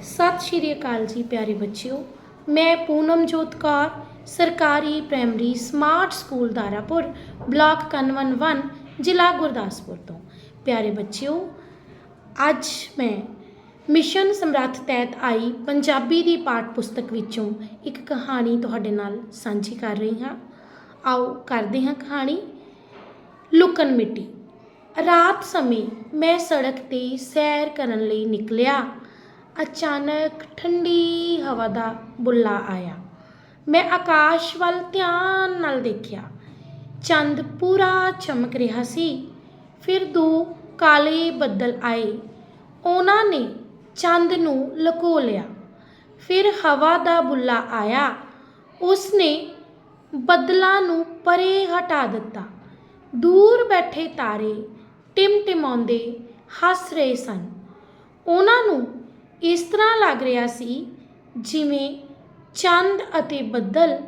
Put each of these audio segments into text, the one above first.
ਸਤਿ ਸ਼੍ਰੀ ਅਕਾਲ ਜੀ ਪਿਆਰੇ ਬੱਚਿਓ। ਮੈਂ ਪੂਨਮ ਜੋਤ ਕੌਰ, ਸਰਕਾਰੀ primary smart school Darapur block Kahnuwan 1 ਜ਼ਿਲ੍ਹਾ ਗੁਰਦਾਸਪੁਰ ਤੋਂ। ਪਿਆਰੇ ਬੱਚਿਓ, ਅੱਜ ਮੈਂ ਮਿਸ਼ਨ ਸਮਰੱਥ ਤਹਿਤ ਆਈ ਪੰਜਾਬੀ ਦੀ ਪਾਠ ਪੁਸਤਕ ਵਿੱਚੋਂ ਇੱਕ ਕਹਾਣੀ ਤੁਹਾਡੇ ਨਾਲ ਸਾਂਝੀ ਕਰ ਰਹੀ ਹਾਂ। ਆਓ ਕਰਦੇ ਹਾਂ ਕਹਾਣੀ, ਲੁਕਣ ਮਿੱਟੀ। ਰਾਤ ਸਮੇਂ ਮੈਂ ਸੜਕ ਤੇ ਸੈਰ ਕਰਨ ਲਈ ਨਿਕਲਿਆ। ਅਚਾਨਕ ਠੰਡੀ ਹਵਾ ਦਾ ਬੁੱਲਾ ਆਇਆ। ਮੈਂ ਆਕਾਸ਼ ਵੱਲ ਧਿਆਨ ਨਾਲ ਦੇਖਿਆ। ਚੰਦ ਪੂਰਾ ਚਮਕ ਰਿਹਾ ਸੀ। ਫਿਰ ਦੋ ਕਾਲੇ ਬੱਦਲ ਆਏ। ਉਹਨਾਂ ਨੇ ਚੰਦ ਨੂੰ ਲਕੋ ਲਿਆ। ਫਿਰ ਹਵਾ ਦਾ ਬੁੱਲਾ ਆਇਆ। ਉਸ ਨੇ ਬੱਦਲਾਂ ਨੂੰ ਪਰੇ ਹਟਾ ਦਿੱਤਾ। ਦੂਰ ਬੈਠੇ ਤਾਰੇ ਟਿਮਟਿਮਾਉਂਦੇ ਹੱਸ ਰਹੇ ਸਨ। ਉਹਨਾਂ ਨੂੰ ਇਸ ਤਰ੍ਹਾਂ ਲੱਗ ਰਿਹਾ ਸੀ ਜਿਵੇਂ ਚੰਦ ਅਤੇ ਬੱਦਲ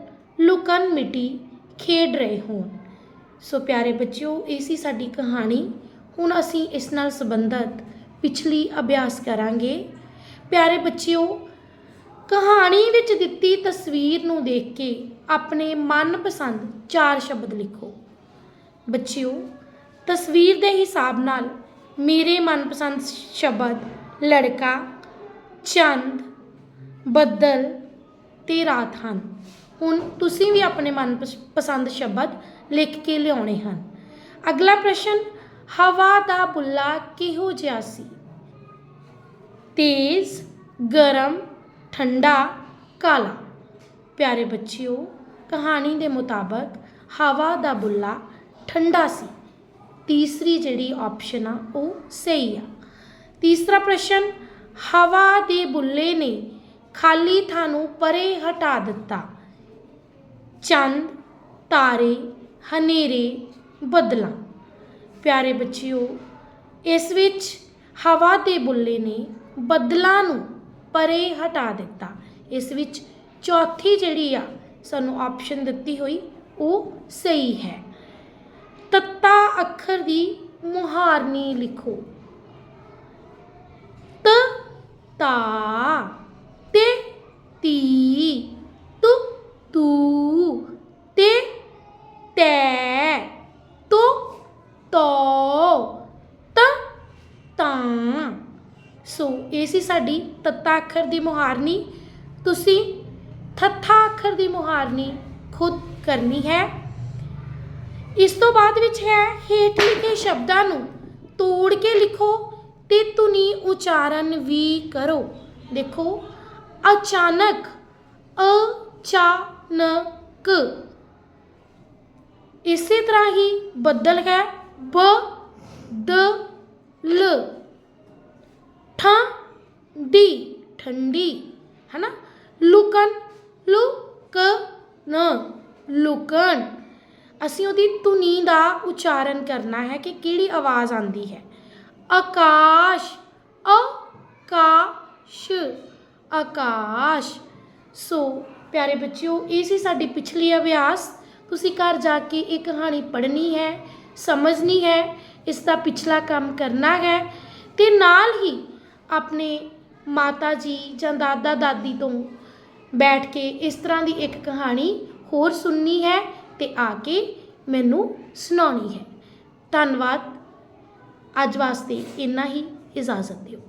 ਲੁਕਣ ਮਿੱਟੀ ਖੇਡ ਰਹੇ ਹੋਣ। ਸੋ ਪਿਆਰੇ ਬੱਚਿਓ, ਇਹ ਸੀ ਸਾਡੀ ਕਹਾਣੀ। ਹੁਣ ਅਸੀਂ ਇਸ ਨਾਲ ਸੰਬੰਧਿਤ ਪਿਛਲੀ ਅਭਿਆਸ ਕਰਾਂਗੇ। ਪਿਆਰੇ ਬੱਚਿਓ, ਕਹਾਣੀ ਵਿੱਚ ਦਿੱਤੀ ਤਸਵੀਰ ਨੂੰ ਦੇਖ ਕੇ ਆਪਣੇ ਮਨਪਸੰਦ ਚਾਰ ਸ਼ਬਦ ਲਿਖੋ। ਬੱਚਿਓ, ਤਸਵੀਰ ਦੇ ਹਿਸਾਬ ਨਾਲ ਮੇਰੇ ਮਨਪਸੰਦ ਸ਼ਬਦ ਲੜਕਾ ਚੰਦ, ਬੱਦਲ ਅਤੇ ਰਾਤ ਹਨ। ਹੁਣ ਤੁਸੀਂ ਵੀ ਆਪਣੇ ਮਨਪਸੰਦ ਸ਼ਬਦ ਲਿਖ ਕੇ ਲਿਆਉਣੇ ਹਨ। ਅਗਲਾ ਪ੍ਰਸ਼ਨ, ਹਵਾ ਦਾ ਬੁੱਲਾ ਕਿਹੋ ਜਿਹਾ ਸੀ? ਤੇਜ਼, ਗਰਮ, ਠੰਡਾ, ਕਾਲਾ। ਪਿਆਰੇ ਬੱਚਿਓ, ਕਹਾਣੀ ਦੇ ਮੁਤਾਬਕ ਹਵਾ ਦਾ ਬੁੱਲਾ ਠੰਡਾ ਸੀ। ਤੀਸਰੀ ਜਿਹੜੀ ਆਪਸ਼ਨ ਆ, ਉਹ ਸਹੀ ਆ। ਤੀਸਰਾ ਪ੍ਰਸ਼ਨ ਹਵਾ ਦੇ ਬੁੱਲੇ ਨੇ ਖਾਲੀ ਥਾਂ ਨੂੰ ਪਰੇ ਹਟਾ ਦਿੱਤਾ। ਚੰਦ, ਤਾਰੇ, ਹਨੇਰੇ, ਬੱਦਲਾਂ। ਪਿਆਰੇ ਬੱਚਿਓ, ਇਸ ਵਿੱਚ ਹਵਾ ਦੇ ਬੁੱਲੇ ਨੇ ਬੱਦਲਾਂ ਨੂੰ ਪਰੇ ਹਟਾ ਦਿੱਤਾ। ਇਸ ਵਿੱਚ ਚੌਥੀ ਜਿਹੜੀ ਆ, ਸਾਨੂੰ ਆਪਸ਼ਨ ਦਿੱਤੀ ਹੋਈ, ਉਹ ਸਹੀ ਹੈ। ਤੱਤਾ ਅੱਖਰ ਦੀ ਮੁਹਾਰਨੀ ਲਿਖੋ ਤ ਤਾ। ਤੇ ਤੀ। ਤੁ। ਤੂ। ਤੇ ਤੈ। ਤੋ। ਤੋ। ਤ। ਤਾਂ। ਸੋ, ਇਹ ਸੀ ਸਾਡੀ ਤੱਤਾ ਅੱਖਰ ਦੀ ਮੁਹਾਰਨੀ। ਤੁਸੀਂ ਥੱਥਾ ਅੱਖਰ ਦੀ ਮੁਹਾਰਨੀ ਖੁਦ ਕਰਨੀ ਹੈ। ਇਸ ਤੋਂ ਬਾਅਦ ਵਿੱਚ ਹੈ ਹੇਠ ਲਿਖੇ ਸ਼ਬਦਾਂ ਨੂੰ ਤੋੜ ਕੇ ਲਿਖੋ। ਤੇ ਧੁਨੀ ਉਚਾਰਨ ਵੀ ਕਰੋ। ਦੇਖੋ, ਅਚਾਨਕ ਅਚਾਨਕ। ਇਸੇ ਤਰ੍ਹਾਂ ਹੀ ਬੱਦਲ ਹੈ ਬ ਦ ਲ ਠੰਡੀ ਠੰਡੀ ਹੈ ਨਾ ਲੁਕਨ ਲੁਕਨ ਲੁਕਨ ਅਸੀਂ ਉਹਦੀ ਧੁਨੀ ਦਾ ਉਚਾਰਨ ਕਰਨਾ ਹੈ ਕਿ ਕਿਹੜੀ ਆਵਾਜ਼ ਆਉਂਦੀ ਹੈ? ਆਕਾਸ਼ ਆਕਾਸ਼ ਆਕਾਸ਼। ਸੋ ਪਿਆਰੇ ਬੱਚਿਓ, ਇਹ ਸੀ ਸਾਡੀ ਪਿਛਲੀ ਅਭਿਆਸ। ਤੁਸੀਂ ਘਰ ਜਾ ਕੇ ਇਹ ਕਹਾਣੀ ਪੜ੍ਹਨੀ ਹੈ, ਸਮਝਣੀ ਹੈ, ਇਸ ਦਾ ਪਿਛਲਾ ਕੰਮ ਕਰਨਾ ਹੈ ਤੇ ਨਾਲ ਹੀ ਆਪਣੇ ਮਾਤਾ ਜੀ ਜਾਂ ਦਾਦਾ ਦਾਦੀ ਤੋਂ ਬੈਠ ਕੇ ਇਸ ਤਰ੍ਹਾਂ ਦੀ ਇੱਕ ਕਹਾਣੀ ਹੋਰ ਸੁਣਨੀ ਹੈ ਤੇ ਆ ਕੇ ਮੈਨੂੰ ਸੁਣਾਉਣੀ ਹੈ। ਧੰਨਵਾਦ। ਅੱਜ ਵਾਸਤੇ ਇੰਨਾ ਹੀ ਇਜਾਜ਼ਤ ਦਿਓ।